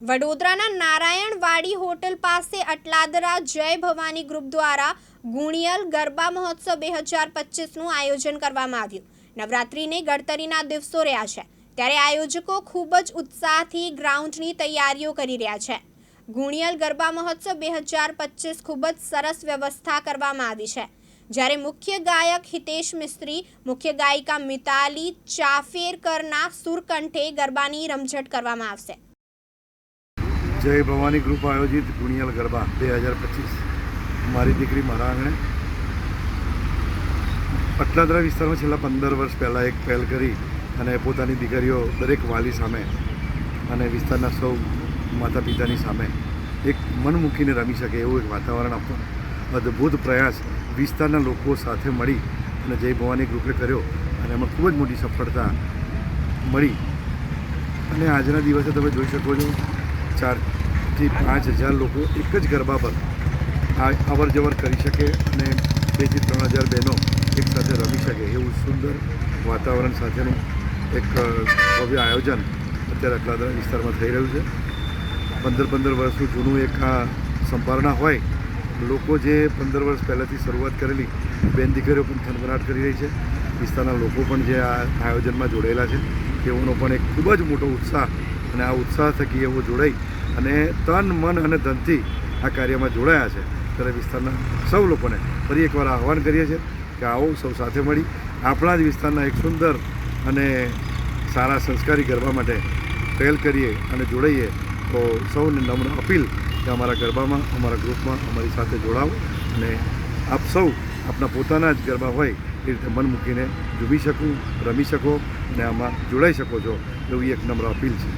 વડોદરાના નારાયણવાડી હોટલ પાસે અટલાદરા જય ભવાની ગ્રુપ દ્વારા ગુણિયલ ગરબા મહોત્સવ બે હજાર પચીસનું આયોજન કરવામાં આવ્યું. નવરાત્રિને ગણતરીના દિવસો રહ્યા છે. ત્યારે આયોજકો ખૂબ જ ઉત્સાહથી ગ્રાઉન્ડની તૈયારીઓ કરી રહ્યા છે. ગુણિયલ ગરબા મહોત્સવ બે હજાર પચીસ ખૂબ જ સરસ વ્યવસ્થા કરવામાં આવી છે. જ્યારે મુખ્ય ગાયક હિતેશ મિસ્ત્રી, મુખ્ય ગાયિકા મિતાલી, ચાફેરકરના સુરકંઠે ગરબાની રમઝટ કરવામાં આવશે. જય ભવાની ગ્રુપ આયોજિત ગુણિયલ ગરબા, બે હજાર પચીસ. મારી દીકરી મારા આંગણે. પટલાદરા વિસ્તારમાં છેલ્લા પંદર વર્ષ પહેલાં એક પહેલ કરી અને પોતાની દીકરીઓ દરેક વાલી સામે અને વિસ્તારના સૌ માતા પિતાની સામે એક મન મૂકીને રમી શકે એવું એક વાતાવરણ આપવાનો અદ્ભુત પ્રયાસ વિસ્તારના લોકો સાથે મળી અને જય ભવાની ગ્રુપે કર્યો અને એમાં ખૂબ જ મોટી સફળતા મળી. અને આજના દિવસે તમે જોઈ શકો છો ચારથી પાંચ હજાર લોકો એક જ ગરબા પર આ અવર જવર કરી શકે અને બેથી ત્રણ હજાર બહેનો એકસાથે રમી શકે એવું સુંદર વાતાવરણ સાથેનું એક ભવ્ય આયોજન અત્યારે અટલાદરા વિસ્તારમાં થઈ રહ્યું છે. પંદર પંદર વર્ષનું જૂનું એક આ સંભારણા હોય, લોકો જે પંદર વર્ષ પહેલાંથી શરૂઆત કરેલી, બેન દીકરીઓ પણ થનગનાટ કરી રહી છે. વિસ્તારના લોકો પણ જે આ આયોજનમાં જોડાયેલા છે. તેઓનો પણ એક ખૂબ જ મોટો ઉત્સાહ અને આ ઉત્સાહ થકી એવો જોડાઈ અને તન, મન અને ધનથી આ કાર્યમાં જોડાયા છે. ત્યારે વિસ્તારના સૌ લોકોને ફરી એકવાર આહવાન કરીએ છીએ કે આવો સૌ સાથે મળી આપણા જ વિસ્તારના એક સુંદર અને સારા સંસ્કારી ગરબા માટે પહેલ કરીએ અને જોડાઈએ, તો સૌને નમ્ર અપીલ કે અમારા ગરબામાં, અમારા ગ્રુપમાં અમારી સાથે જોડાવો અને આપ સૌ આપના પોતાના જ ગરબા હોય એ રીતે મન મૂકીને ઝૂમી શકું, રમી શકો અને આમાં જોડાઈ શકો છો, એવી એક નમ્ર અપીલ છે.